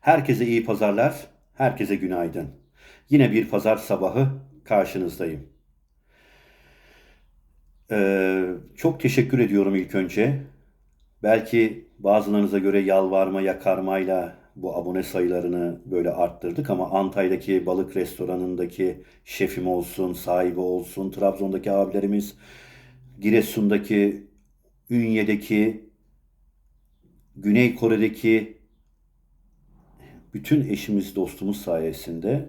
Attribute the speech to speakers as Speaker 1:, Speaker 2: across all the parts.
Speaker 1: Herkese iyi pazarlar, herkese günaydın. Yine bir pazar sabahı karşınızdayım. Ee, çok teşekkür ediyorum ilk önce. Belki bazılarınıza göre yalvarma, yakarmayla bu abone sayılarını böyle arttırdık ama Antalya'daki balık restoranındaki şefim olsun, sahibi olsun, Trabzon'daki abilerimiz, Giresun'daki, Ünye'deki, Güney Kore'deki bütün eşimiz, dostumuz sayesinde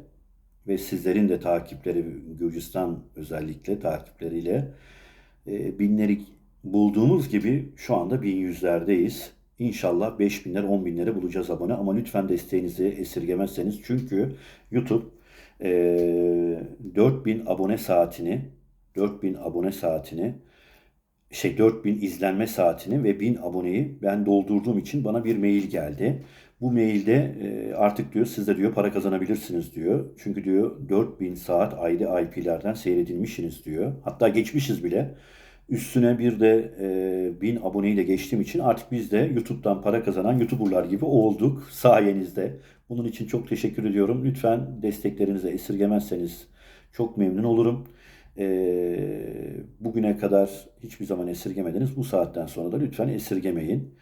Speaker 1: ve sizlerin de takipleri, Gürcistan özellikle takipleriyle e, binleri bulduğumuz gibi şu anda bin yüzlerdeyiz. İnşallah 5 binler 10 binleri bulacağız abone ama lütfen desteğinizi esirgemezseniz çünkü YouTube e, 4000 abone saatini 4000 abone saatini şey 4000 izlenme saatini ve 1000 aboneyi ben doldurduğum için bana bir mail geldi. Bu mailde e, artık diyor siz de diyor para kazanabilirsiniz diyor. Çünkü diyor 4000 saat ayrı IP'lerden seyredilmişsiniz diyor. Hatta geçmişiz bile. Üstüne bir de e, 1000 aboneyle geçtiğim için artık biz de YouTube'dan para kazanan YouTuber'lar gibi olduk sayenizde. Bunun için çok teşekkür ediyorum. Lütfen desteklerinizi esirgemezseniz çok memnun olurum. E, bugüne kadar hiçbir zaman esirgemediniz. Bu saatten sonra da lütfen esirgemeyin.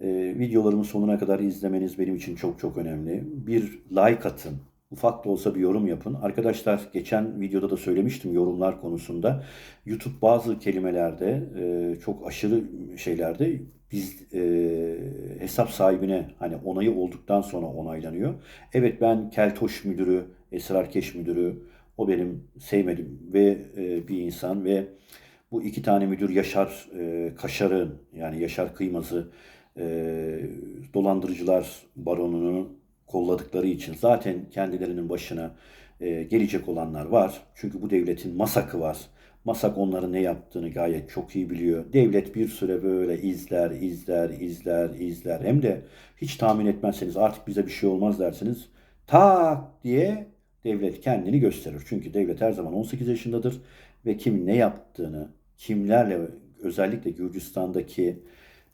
Speaker 1: E, videolarımın sonuna kadar izlemeniz benim için çok çok önemli. Bir like atın. Ufak da olsa bir yorum yapın. Arkadaşlar geçen videoda da söylemiştim yorumlar konusunda. YouTube bazı kelimelerde e, çok aşırı şeylerde biz e, hesap sahibine hani onayı olduktan sonra onaylanıyor. Evet ben Keltoş müdürü, Esrarkeş müdürü o benim sevmedim ve e, bir insan ve bu iki tane müdür Yaşar e, Kaşar'ın yani Yaşar Kıymaz'ı e, dolandırıcılar baronunu kolladıkları için zaten kendilerinin başına e, gelecek olanlar var. Çünkü bu devletin masakı var. Masak onların ne yaptığını gayet çok iyi biliyor. Devlet bir süre böyle izler, izler, izler, izler. Hem de hiç tahmin etmezseniz artık bize bir şey olmaz derseniz tak diye devlet kendini gösterir. Çünkü devlet her zaman 18 yaşındadır ve kim ne yaptığını, kimlerle özellikle Gürcistan'daki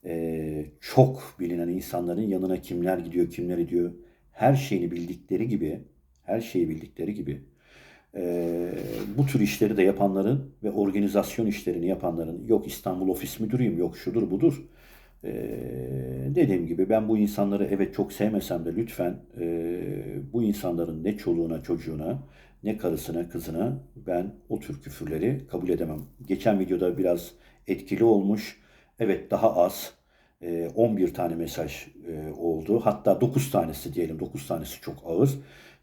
Speaker 1: e, çok bilinen insanların yanına kimler gidiyor, kimler gidiyor her şeyini bildikleri gibi, her şeyi bildikleri gibi e, bu tür işleri de yapanların ve organizasyon işlerini yapanların yok İstanbul ofis müdürüyüm, yok şudur budur. E, dediğim gibi ben bu insanları evet çok sevmesem de lütfen e, bu insanların ne çoluğuna çocuğuna ne karısına kızına ben o tür küfürleri kabul edemem. Geçen videoda biraz etkili olmuş. Evet daha az 11 tane mesaj oldu. Hatta 9 tanesi diyelim. 9 tanesi çok ağır.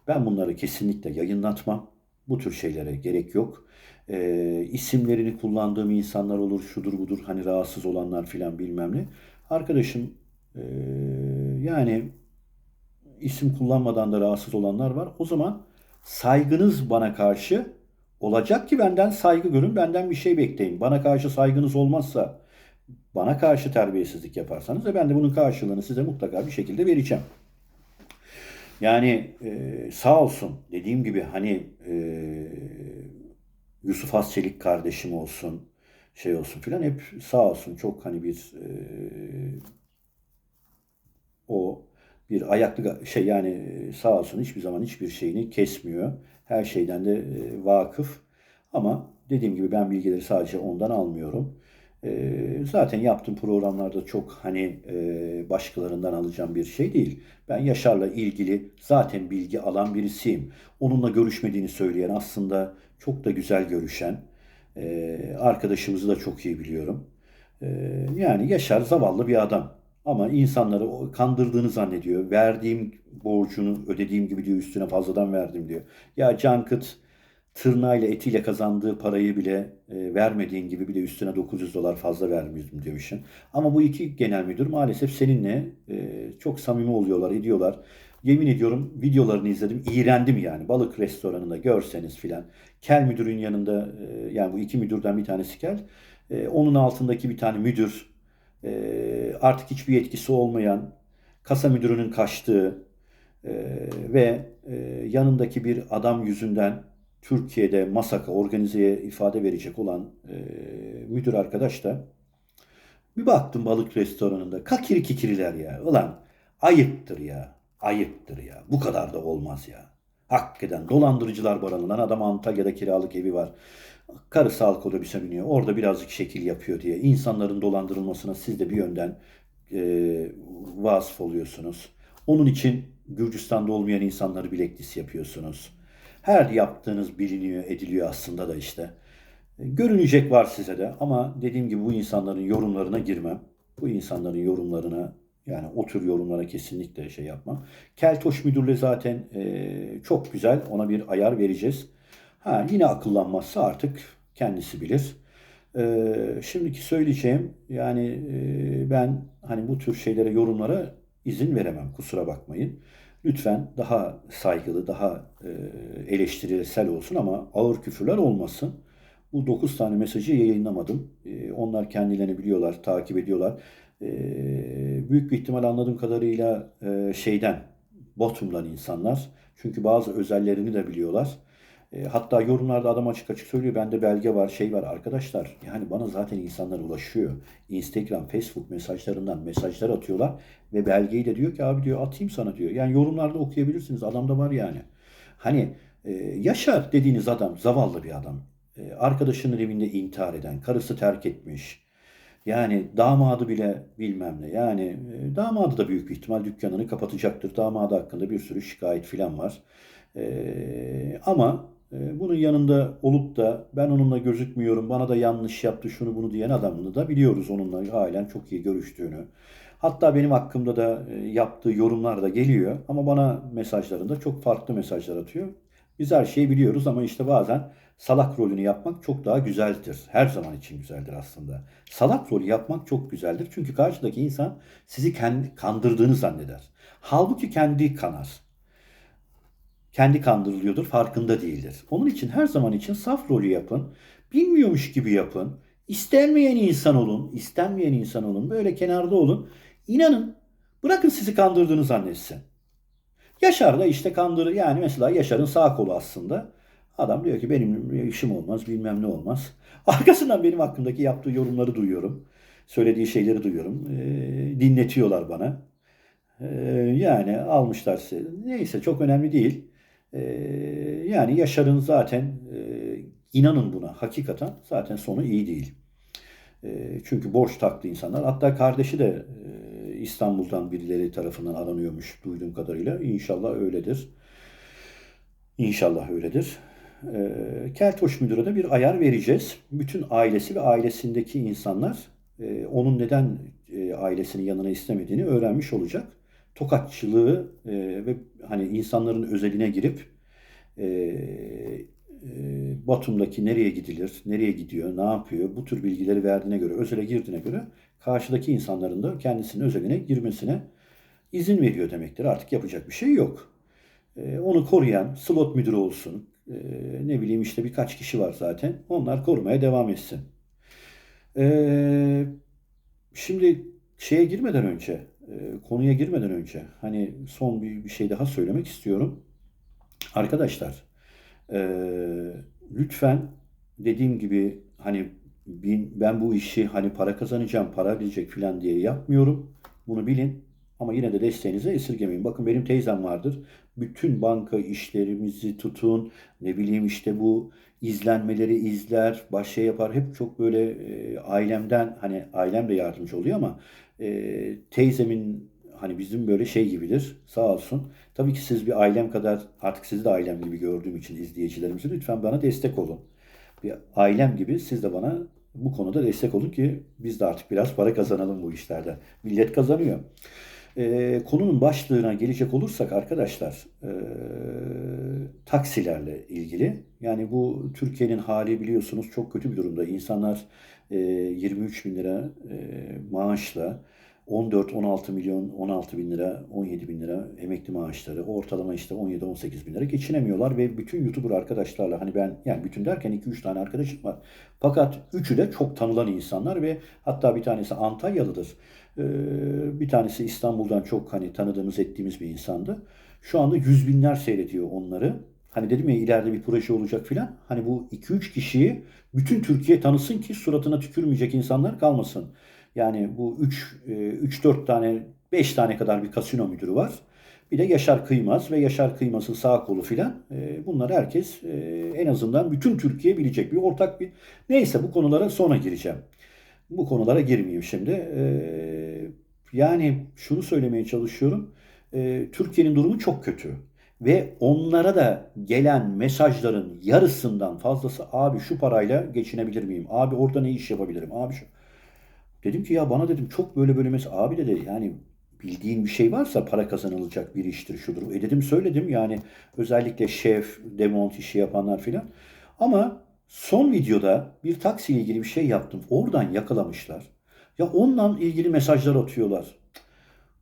Speaker 1: Ben bunları kesinlikle yayınlatmam. Bu tür şeylere gerek yok. E, isimlerini kullandığım insanlar olur, şudur budur, hani rahatsız olanlar filan bilmem ne. Arkadaşım e, yani isim kullanmadan da rahatsız olanlar var. O zaman saygınız bana karşı olacak ki benden saygı görün, benden bir şey bekleyin. Bana karşı saygınız olmazsa bana karşı terbiyesizlik yaparsanız ve ben de bunun karşılığını size mutlaka bir şekilde vereceğim. Yani e, sağ olsun dediğim gibi hani e, Yusuf Hasçelik kardeşim olsun şey olsun filan hep sağ olsun çok hani bir e, o bir ayaklı şey yani sağ olsun hiçbir zaman hiçbir şeyini kesmiyor. Her şeyden de e, vakıf. Ama dediğim gibi ben bilgileri sadece ondan almıyorum. E, zaten yaptığım programlarda çok hani e, başkalarından alacağım bir şey değil. Ben Yaşar'la ilgili zaten bilgi alan birisiyim. Onunla görüşmediğini söyleyen aslında çok da güzel görüşen e, arkadaşımızı da çok iyi biliyorum. E, yani Yaşar zavallı bir adam. Ama insanları kandırdığını zannediyor. Verdiğim borcunu ödediğim gibi diyor üstüne fazladan verdim diyor. Ya Cankıt tırnağıyla etiyle kazandığı parayı bile e, vermediğin gibi bir de üstüne 900 dolar fazla vermiştim demişsin. Ama bu iki genel müdür maalesef seninle e, çok samimi oluyorlar, ediyorlar. Yemin ediyorum videolarını izledim. iğrendim yani. Balık restoranında görseniz filan. Kel müdürün yanında e, yani bu iki müdürden bir tanesi kel. E, onun altındaki bir tane müdür e, artık hiçbir yetkisi olmayan kasa müdürünün kaçtığı e, ve e, yanındaki bir adam yüzünden Türkiye'de masaka organizeye ifade verecek olan e, müdür arkadaş da bir baktım balık restoranında kakiri kikiriler ya. Ulan ayıptır ya. Ayıptır ya. Bu kadar da olmaz ya. Hakikaten dolandırıcılar barınılan adam Antalya'da kiralık evi var. Karısı halk otobüse biniyor. Orada birazcık şekil yapıyor diye. İnsanların dolandırılmasına siz de bir yönden e, vasıf oluyorsunuz. Onun için Gürcistan'da olmayan insanları bileklis yapıyorsunuz. Her yaptığınız biliniyor, ediliyor aslında da işte. E, Görünecek var size de ama dediğim gibi bu insanların yorumlarına girmem. Bu insanların yorumlarına yani o tür yorumlara kesinlikle şey yapmam. Keltoş müdürle zaten e, çok güzel ona bir ayar vereceğiz. Ha, yine akıllanmazsa artık kendisi bilir. E, şimdiki söyleyeceğim yani e, ben hani bu tür şeylere yorumlara izin veremem kusura bakmayın. Lütfen daha saygılı, daha e, eleştirisel olsun ama ağır küfürler olmasın. Bu 9 tane mesajı yayınlamadım. E, onlar kendilerini biliyorlar, takip ediyorlar. E, büyük bir ihtimal anladığım kadarıyla şeyden, Botum'dan insanlar. Çünkü bazı özellerini de biliyorlar. E, hatta yorumlarda adam açık açık söylüyor. Bende belge var, şey var arkadaşlar. Yani bana zaten insanlar ulaşıyor. Instagram, Facebook mesajlarından mesajlar atıyorlar. Ve belgeyi de diyor ki abi diyor atayım sana diyor. Yani yorumlarda okuyabilirsiniz. Adamda var yani. Hani e, Yaşar dediğiniz adam zavallı bir adam. E, arkadaşının evinde intihar eden, karısı terk etmiş. Yani damadı bile bilmem ne. Yani e, damadı da büyük bir ihtimal dükkanını kapatacaktır. Damadı hakkında bir sürü şikayet filan var. E, ama bunun yanında olup da ben onunla gözükmüyorum, bana da yanlış yaptı şunu bunu diyen adamını da biliyoruz onunla halen çok iyi görüştüğünü. Hatta benim hakkımda da e, yaptığı yorumlar da geliyor ama bana mesajlarında çok farklı mesajlar atıyor. Biz her şeyi biliyoruz ama işte bazen salak rolünü yapmak çok daha güzeldir. Her zaman için güzeldir aslında. Salak rolü yapmak çok güzeldir. Çünkü karşıdaki insan sizi kendi kandırdığını zanneder. Halbuki kendi kanar. Kendi kandırılıyordur, farkında değildir. Onun için her zaman için saf rolü yapın. Bilmiyormuş gibi yapın. İstenmeyen insan olun, istenmeyen insan olun. Böyle kenarda olun. İnanın, bırakın sizi kandırdığını zannetsin. Yaşar da işte kandırır. Yani mesela Yaşar'ın sağ kolu aslında. Adam diyor ki benim işim olmaz, bilmem ne olmaz. Arkasından benim hakkımdaki yaptığı yorumları duyuyorum. Söylediği şeyleri duyuyorum. Ee, dinletiyorlar bana. Ee, yani almışlar size. Neyse çok önemli değil. Ee, yani Yaşar'ın zaten e, inanın buna hakikaten zaten sonu iyi değil. E, çünkü borç taktı insanlar. Hatta kardeşi de e, İstanbul'dan birileri tarafından aranıyormuş duyduğum kadarıyla. İnşallah öyledir. İnşallah öyledir. E, Keltoş müdüre de bir ayar vereceğiz. Bütün ailesi ve ailesindeki insanlar e, onun neden e, ailesinin yanına istemediğini öğrenmiş olacak. Tokatçılığı e, ve hani insanların özeline girip e, e, Batum'daki nereye gidilir, nereye gidiyor, ne yapıyor bu tür bilgileri verdiğine göre, özele girdiğine göre karşıdaki insanların da kendisinin özeline girmesine izin veriyor demektir. Artık yapacak bir şey yok. E, onu koruyan slot müdürü olsun, e, ne bileyim işte birkaç kişi var zaten. Onlar korumaya devam etsin. E, şimdi şeye girmeden önce, konuya girmeden önce hani son bir, bir şey daha söylemek istiyorum. Arkadaşlar, ee, lütfen dediğim gibi hani ben bu işi hani para kazanacağım, para gelecek falan diye yapmıyorum. Bunu bilin. Ama yine de desteğinizi esirgemeyin. Bakın benim teyzem vardır. Bütün banka işlerimizi tutun. Ne bileyim işte bu izlenmeleri izler, baş şey yapar. Hep çok böyle e, ailemden hani ailem de yardımcı oluyor ama e, teyzemin hani bizim böyle şey gibidir. Sağ olsun. Tabii ki siz bir ailem kadar artık sizi de ailem gibi gördüğüm için izleyicilerimize lütfen bana destek olun. Bir ailem gibi siz de bana bu konuda destek olun ki biz de artık biraz para kazanalım bu işlerde. Millet kazanıyor. Ee, konunun başlığına gelecek olursak arkadaşlar e, taksilerle ilgili. Yani bu Türkiye'nin hali biliyorsunuz çok kötü bir durumda. İnsanlar e, 23 bin lira e, maaşla 14-16 milyon, 16 bin lira, 17 bin lira emekli maaşları, ortalama işte 17-18 bin lira geçinemiyorlar ve bütün YouTuber arkadaşlarla hani ben yani bütün derken 2-3 tane arkadaşım var. Fakat üçü de çok tanılan insanlar ve hatta bir tanesi Antalyalıdır. Ee, bir tanesi İstanbul'dan çok hani tanıdığımız ettiğimiz bir insandı. Şu anda yüz binler seyrediyor onları. Hani dedim ya ileride bir proje olacak filan. Hani bu 2-3 kişiyi bütün Türkiye tanısın ki suratına tükürmeyecek insanlar kalmasın. Yani bu 3 3-4 tane 5 tane kadar bir kasino müdürü var. Bir de Yaşar Kıymaz ve Yaşar Kıymaz'ın sağ kolu filan. E, bunlar herkes e, en azından bütün Türkiye bilecek bir ortak bir... Neyse bu konulara sonra gireceğim. Bu konulara girmeyeyim şimdi. E, yani şunu söylemeye çalışıyorum. E, Türkiye'nin durumu çok kötü. Ve onlara da gelen mesajların yarısından fazlası abi şu parayla geçinebilir miyim? Abi orada ne iş yapabilirim? Abi şu... Dedim ki ya bana dedim çok böyle böyle mesela abi dedi yani bildiğin bir şey varsa para kazanılacak bir iştir şudur. E dedim söyledim yani özellikle şef, demont işi yapanlar filan. Ama son videoda bir taksiyle ilgili bir şey yaptım. Oradan yakalamışlar. Ya onunla ilgili mesajlar atıyorlar.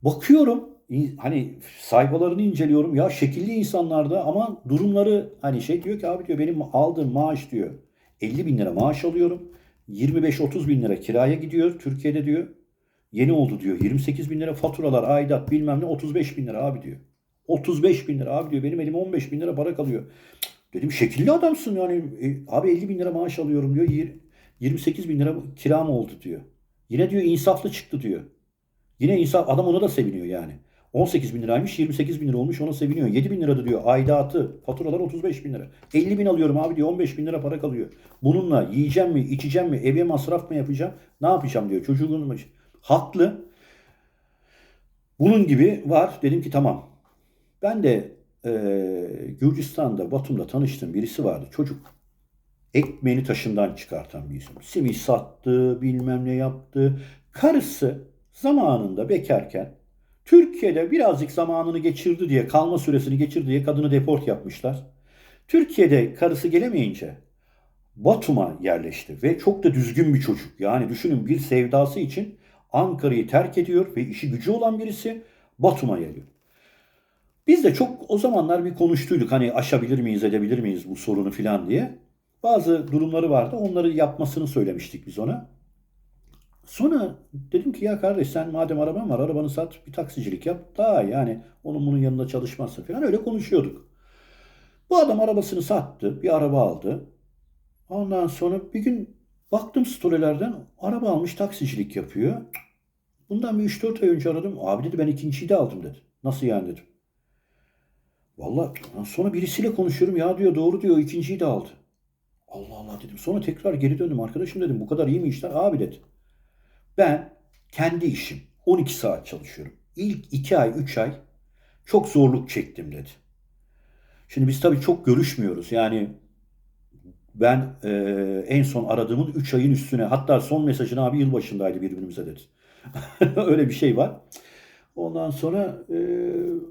Speaker 1: Bakıyorum hani sayfalarını inceliyorum. Ya şekilli insanlarda ama durumları hani şey diyor ki abi diyor benim aldığım maaş diyor 50 bin lira maaş alıyorum. 25-30 bin lira kiraya gidiyor Türkiye'de diyor. Yeni oldu diyor. 28 bin lira faturalar, aidat bilmem ne 35 bin lira abi diyor. 35 bin lira abi diyor. Benim elime 15 bin lira para kalıyor. Dedim şekilli adamsın yani. E, abi 50 bin lira maaş alıyorum diyor. 28 bin lira kiram oldu diyor. Yine diyor insaflı çıktı diyor. Yine insaf adam ona da seviniyor yani. 18 bin liraymış 28 bin lira olmuş ona seviniyor. 7 bin lira diyor aidatı faturalar 35 bin lira. 50 bin alıyorum abi diyor 15 bin lira para kalıyor. Bununla yiyeceğim mi içeceğim mi eve masraf mı yapacağım ne yapacağım diyor çocuğun? Haklı. Bunun gibi var dedim ki tamam. Ben de e, Gürcistan'da Batum'da tanıştığım birisi vardı çocuk. Ekmeğini taşından çıkartan bir isim. Simit sattı bilmem ne yaptı. Karısı zamanında bekarken Türkiye'de birazcık zamanını geçirdi diye, kalma süresini geçirdi diye kadını deport yapmışlar. Türkiye'de karısı gelemeyince Batum'a yerleşti ve çok da düzgün bir çocuk. Yani düşünün bir sevdası için Ankara'yı terk ediyor ve işi gücü olan birisi Batum'a geliyor. Biz de çok o zamanlar bir konuştuyduk hani aşabilir miyiz edebilir miyiz bu sorunu filan diye. Bazı durumları vardı onları yapmasını söylemiştik biz ona. Sonra dedim ki ya kardeş sen madem araban var arabanı sat bir taksicilik yap. Daha yani onun bunun yanında çalışmazsın falan öyle konuşuyorduk. Bu adam arabasını sattı. Bir araba aldı. Ondan sonra bir gün baktım storylerden araba almış taksicilik yapıyor. Bundan bir 3-4 ay önce aradım. Abi dedi ben ikinciyi de aldım dedi. Nasıl yani dedim. Valla sonra birisiyle konuşuyorum. Ya diyor doğru diyor ikinciyi de aldı. Allah Allah dedim. Sonra tekrar geri döndüm. Arkadaşım dedim bu kadar iyi mi işler? Abi dedi. Ben kendi işim 12 saat çalışıyorum. İlk 2 ay 3 ay çok zorluk çektim dedi. Şimdi biz tabii çok görüşmüyoruz. Yani ben e, en son aradığımın 3 ayın üstüne hatta son mesajını abi yılbaşındaydı birbirimize dedi. Öyle bir şey var. Ondan sonra e,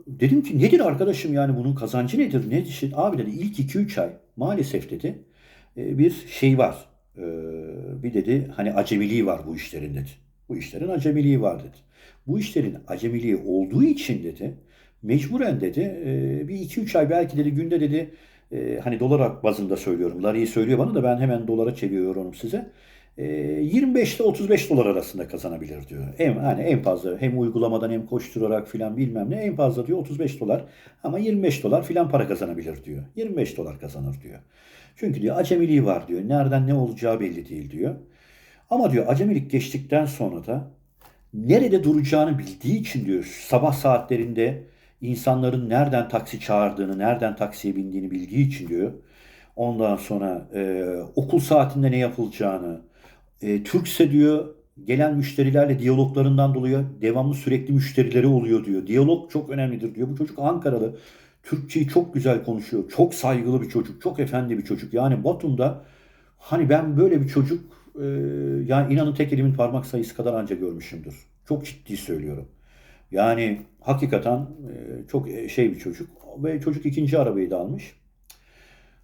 Speaker 1: dedim ki nedir arkadaşım yani bunun kazancı nedir? Ne şey? Abi dedi ilk 2-3 ay maalesef dedi e, bir şey var. E, bir dedi hani acemiliği var bu işlerin dedi. Bu işlerin acemiliği var dedi. Bu işlerin acemiliği olduğu için dedi mecburen dedi e, bir 2-3 ay belki dedi günde dedi e, hani dolar bazında söylüyorum. Larry'i söylüyor bana da ben hemen dolara çeviriyorum size. 25 ile 35 dolar arasında kazanabilir diyor. En, hani en fazla hem uygulamadan hem koşturarak filan bilmem ne en fazla diyor 35 dolar ama 25 dolar filan para kazanabilir diyor. 25 dolar kazanır diyor. Çünkü diyor acemiliği var diyor. Nereden ne olacağı belli değil diyor. Ama diyor acemilik geçtikten sonra da nerede duracağını bildiği için diyor sabah saatlerinde insanların nereden taksi çağırdığını, nereden taksiye bindiğini bildiği için diyor. Ondan sonra e, okul saatinde ne yapılacağını, e, Türkse diyor gelen müşterilerle diyaloglarından dolayı devamlı sürekli müşterileri oluyor diyor. Diyalog çok önemlidir diyor. Bu çocuk Ankaralı. Türkçeyi çok güzel konuşuyor. Çok saygılı bir çocuk. Çok efendi bir çocuk. Yani Batum'da hani ben böyle bir çocuk e, yani inanın tek elimin parmak sayısı kadar anca görmüşümdür. Çok ciddi söylüyorum. Yani hakikaten e, çok e, şey bir çocuk. Ve çocuk ikinci arabayı da almış.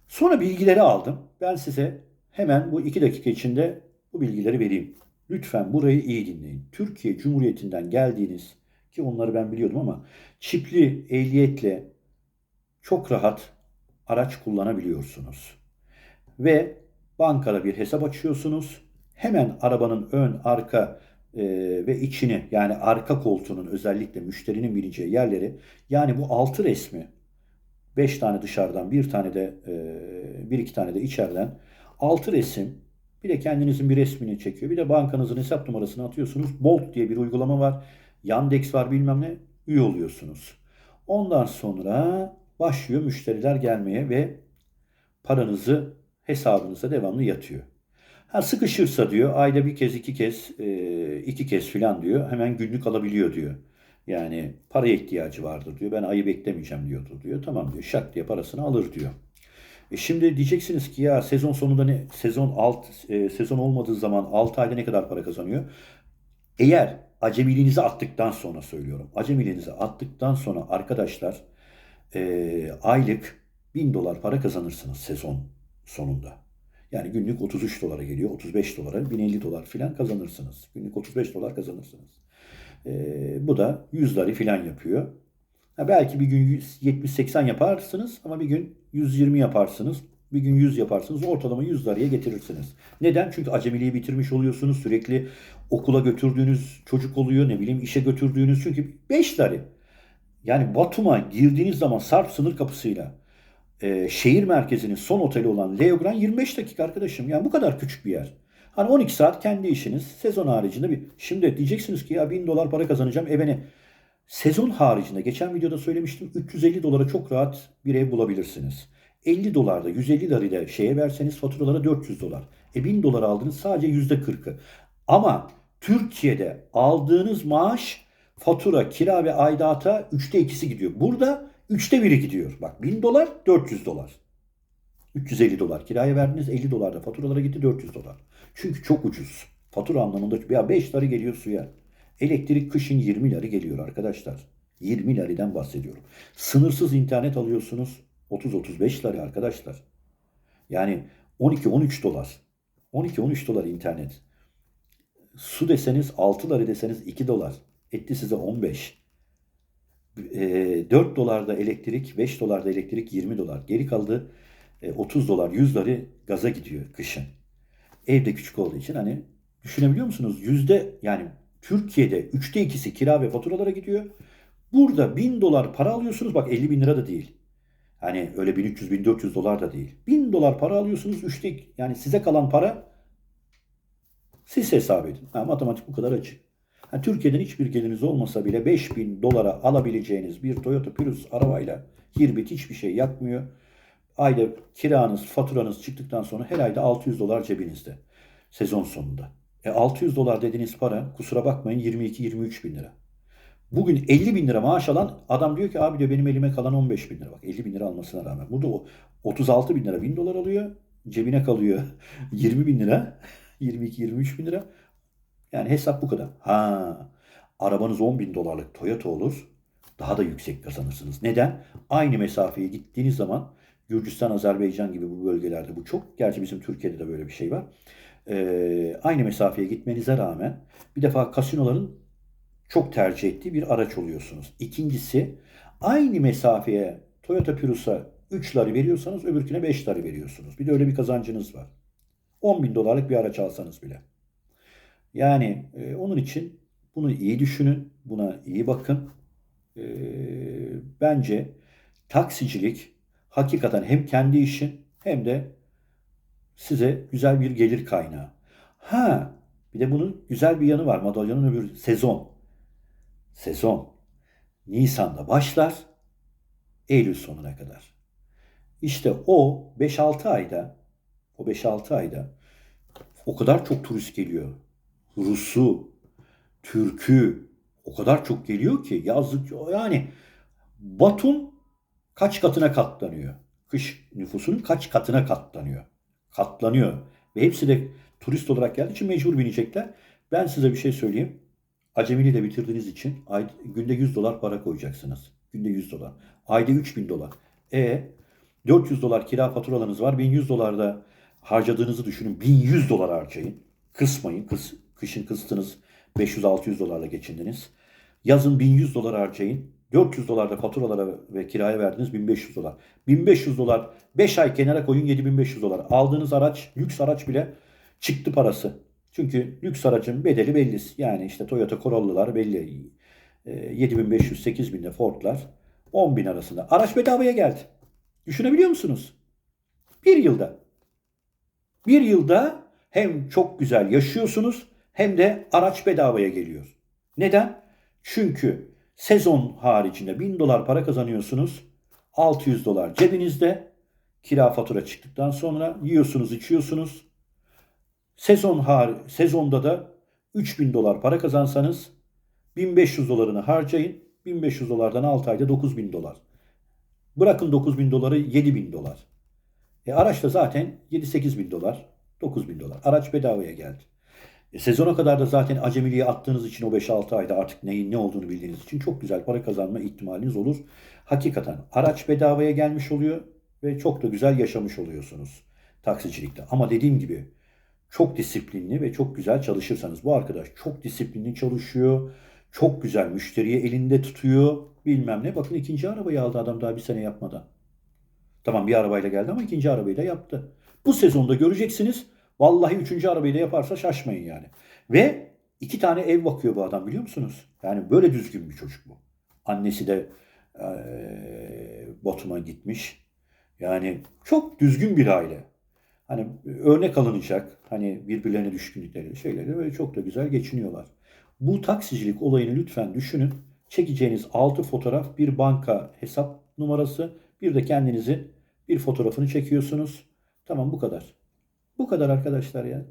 Speaker 1: Sonra bilgileri aldım. Ben size hemen bu iki dakika içinde bu bilgileri vereyim. Lütfen burayı iyi dinleyin. Türkiye Cumhuriyeti'nden geldiğiniz ki onları ben biliyordum ama çipli ehliyetle çok rahat araç kullanabiliyorsunuz. Ve bankada bir hesap açıyorsunuz. Hemen arabanın ön, arka e, ve içini yani arka koltuğunun özellikle müşterinin bileceği yerleri yani bu altı resmi 5 tane dışarıdan bir tane de e, bir iki tane de içeriden altı resim bir de kendinizin bir resmini çekiyor. Bir de bankanızın hesap numarasını atıyorsunuz. Bolt diye bir uygulama var. Yandex var bilmem ne. Üye oluyorsunuz. Ondan sonra başlıyor müşteriler gelmeye ve paranızı hesabınıza devamlı yatıyor. Ha sıkışırsa diyor ayda bir kez iki kez e, iki kez filan diyor hemen günlük alabiliyor diyor. Yani paraya ihtiyacı vardır diyor. Ben ayı beklemeyeceğim diyordu diyor. Tamam diyor. Şak diye parasını alır diyor. E şimdi diyeceksiniz ki ya sezon sonunda ne sezon alt e, sezon olmadığı zaman 6 ayda ne kadar para kazanıyor? Eğer acemiliğinizi attıktan sonra söylüyorum. Acemiliğinizi attıktan sonra arkadaşlar e, aylık 1000 dolar para kazanırsınız sezon sonunda. Yani günlük 33 dolara geliyor. 35 dolara 1050 dolar filan kazanırsınız. Günlük 35 dolar kazanırsınız. E, bu da 100 lari filan yapıyor. Ha, belki bir gün 70-80 yaparsınız ama bir gün 120 yaparsınız. Bir gün 100 yaparsınız. Ortalama 100 liraya getirirsiniz. Neden? Çünkü acemiliği bitirmiş oluyorsunuz. Sürekli okula götürdüğünüz çocuk oluyor. Ne bileyim işe götürdüğünüz. Çünkü 5 lari. Yani Batum'a girdiğiniz zaman Sarp sınır kapısıyla e, şehir merkezinin son oteli olan Leogran 25 dakika arkadaşım. Yani bu kadar küçük bir yer. Hani 12 saat kendi işiniz. Sezon haricinde bir... Şimdi diyeceksiniz ki ya 1000 dolar para kazanacağım. E beni Sezon haricinde geçen videoda söylemiştim 350 dolara çok rahat bir ev bulabilirsiniz. 50 dolarda 150 lirayla şeye verseniz faturalara 400 dolar. E 1000 dolar aldınız sadece %40'ı. Ama Türkiye'de aldığınız maaş fatura, kira ve aidata 3'te 2'si gidiyor. Burada 3'te 1'i gidiyor. Bak 1000 dolar 400 dolar. 350 dolar kiraya verdiniz 50 dolar da faturalara gitti 400 dolar. Çünkü çok ucuz. Fatura anlamında ya 5 lira geliyor suya. Elektrik kışın 20 lira geliyor arkadaşlar. 20 liriden bahsediyorum. Sınırsız internet alıyorsunuz 30-35 lira arkadaşlar. Yani 12-13 dolar. 12-13 dolar internet. Su deseniz 6 lira deseniz 2 dolar. Etti size 15. E, 4 dolarda elektrik, 5 dolarda elektrik 20 dolar. Geri kaldı e, 30 dolar, 100 doları gaza gidiyor kışın. Evde küçük olduğu için hani düşünebiliyor musunuz? Yüzde yani Türkiye'de üçte ikisi kira ve faturalara gidiyor. Burada 1000 dolar para alıyorsunuz. Bak 50 bin lira da değil. Hani öyle 1300-1400 dolar da değil. 1000 dolar para alıyorsunuz. Üçte yani size kalan para siz hesap edin. Ha, matematik bu kadar açık. Ha, Türkiye'den hiçbir geliriniz olmasa bile 5000 dolara alabileceğiniz bir Toyota Prius arabayla hirbit hiçbir şey yapmıyor. Ayda kiranız, faturanız çıktıktan sonra her ayda 600 dolar cebinizde. Sezon sonunda. E 600 dolar dediğiniz para kusura bakmayın 22-23 bin lira. Bugün 50 bin lira maaş alan adam diyor ki abi diyor benim elime kalan 15 bin lira. Bak 50 bin lira almasına rağmen. Burada o 36 bin lira 1000 dolar alıyor. Cebine kalıyor 20 bin lira. 22-23 bin lira. Yani hesap bu kadar. Ha, arabanız 10 bin dolarlık Toyota olur. Daha da yüksek kazanırsınız. Neden? Aynı mesafeye gittiğiniz zaman Gürcistan, Azerbaycan gibi bu bölgelerde bu çok. Gerçi bizim Türkiye'de de böyle bir şey var e, aynı mesafeye gitmenize rağmen bir defa kasinoların çok tercih ettiği bir araç oluyorsunuz. İkincisi aynı mesafeye Toyota Prius'a 3 lari veriyorsanız öbürküne 5 lari veriyorsunuz. Bir de öyle bir kazancınız var. 10 bin dolarlık bir araç alsanız bile. Yani e, onun için bunu iyi düşünün, buna iyi bakın. E, bence taksicilik hakikaten hem kendi işin hem de size güzel bir gelir kaynağı. Ha bir de bunun güzel bir yanı var. Madalyonun öbür sezon. Sezon. Nisan'da başlar. Eylül sonuna kadar. İşte o 5-6 ayda o 5-6 ayda o kadar çok turist geliyor. Rusu, Türkü o kadar çok geliyor ki yazlık yani Batum kaç katına katlanıyor. Kış nüfusunun kaç katına katlanıyor katlanıyor. Ve hepsi de turist olarak geldiği için mecbur binecekler. Ben size bir şey söyleyeyim. Acemili de bitirdiğiniz için ay, günde 100 dolar para koyacaksınız. Günde 100 dolar. Ayda 3000 dolar. E 400 dolar kira faturalarınız var. 1100 dolar da harcadığınızı düşünün. 1100 dolar harcayın. Kısmayın. Kıs, kışın kıstınız. 500-600 dolarla geçindiniz. Yazın 1100 dolar harcayın. 400 dolar da faturalara ve kiraya verdiniz 1500 dolar. 1500 dolar 5 ay kenara koyun 7500 dolar. Aldığınız araç lüks araç bile çıktı parası. Çünkü lüks aracın bedeli belli. Yani işte Toyota Corolla'lar belli. 7500-8000'de Ford'lar 10.000 arasında. Araç bedavaya geldi. Düşünebiliyor musunuz? Bir yılda. Bir yılda hem çok güzel yaşıyorsunuz hem de araç bedavaya geliyor. Neden? Çünkü Sezon haricinde 1000 dolar para kazanıyorsunuz. 600 dolar cebinizde. Kira fatura çıktıktan sonra yiyorsunuz, içiyorsunuz. Sezon har sezonda da 3000 dolar para kazansanız 1500 dolarını harcayın. 1500 dolardan 6 ayda 9000 dolar. Bırakın 9000 doları 7000 dolar. E araç da zaten 7-8 bin dolar, 9 bin dolar. Araç bedavaya geldi. E sezona kadar da zaten acemiliğe attığınız için o 5-6 ayda artık neyin ne olduğunu bildiğiniz için çok güzel para kazanma ihtimaliniz olur. Hakikaten araç bedavaya gelmiş oluyor ve çok da güzel yaşamış oluyorsunuz taksicilikte. Ama dediğim gibi çok disiplinli ve çok güzel çalışırsanız bu arkadaş çok disiplinli çalışıyor. Çok güzel müşteriyi elinde tutuyor bilmem ne. Bakın ikinci arabayı aldı adam daha bir sene yapmadan. Tamam bir arabayla geldi ama ikinci arabayı da yaptı. Bu sezonda göreceksiniz. Vallahi üçüncü arabayı da yaparsa şaşmayın yani. Ve iki tane ev bakıyor bu adam biliyor musunuz? Yani böyle düzgün bir çocuk bu. Annesi de eee Batum'a gitmiş. Yani çok düzgün bir aile. Hani örnek alınacak. Hani birbirlerine düşkünlükleri şeyleri ve çok da güzel geçiniyorlar. Bu taksicilik olayını lütfen düşünün. Çekeceğiniz 6 fotoğraf, bir banka hesap numarası, bir de kendinizi bir fotoğrafını çekiyorsunuz. Tamam bu kadar. Bu kadar arkadaşlar ya.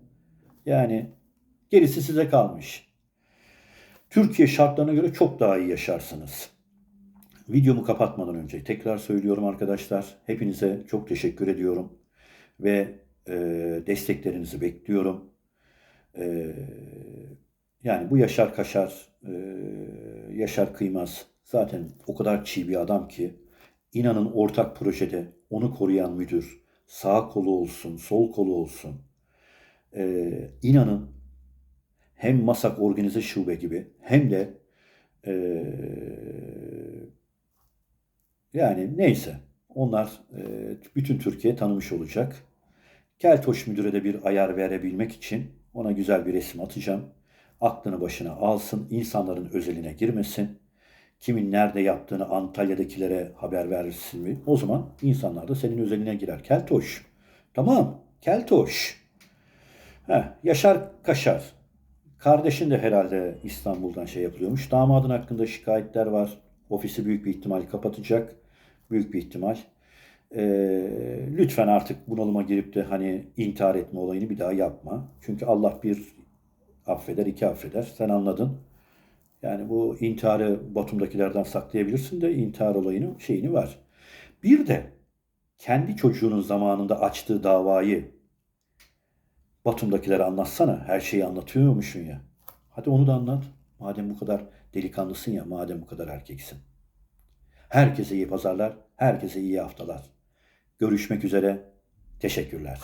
Speaker 1: Yani gerisi size kalmış. Türkiye şartlarına göre çok daha iyi yaşarsınız. Videomu kapatmadan önce tekrar söylüyorum arkadaşlar. Hepinize çok teşekkür ediyorum. Ve e, desteklerinizi bekliyorum. E, yani bu Yaşar Kaşar, e, Yaşar Kıymaz zaten o kadar çiğ bir adam ki inanın ortak projede onu koruyan müdür, sağ kolu olsun, sol kolu olsun. E, inanın hem Masak Organize Şube gibi hem de e, yani neyse onlar e, bütün Türkiye tanımış olacak. Keltoş müdüre de bir ayar verebilmek için ona güzel bir resim atacağım. Aklını başına alsın, insanların özeline girmesin. Kimin nerede yaptığını Antalya'dakilere haber verirsin mi? O zaman insanlar da senin özeline girer. Keltoş. Tamam. Keltoş. Heh, Yaşar Kaşar. Kardeşin de herhalde İstanbul'dan şey yapılıyormuş. Damadın hakkında şikayetler var. Ofisi büyük bir ihtimal kapatacak. Büyük bir ihtimal. Ee, lütfen artık bunalıma girip de hani intihar etme olayını bir daha yapma. Çünkü Allah bir affeder, iki affeder. Sen anladın. Yani bu intiharı Batum'dakilerden saklayabilirsin de intihar olayını şeyini var. Bir de kendi çocuğunun zamanında açtığı davayı Batum'dakilere anlatsana. Her şeyi anlatıyormuşsun ya. Hadi onu da anlat. Madem bu kadar delikanlısın ya, madem bu kadar erkeksin. Herkese iyi pazarlar, herkese iyi haftalar. Görüşmek üzere. Teşekkürler.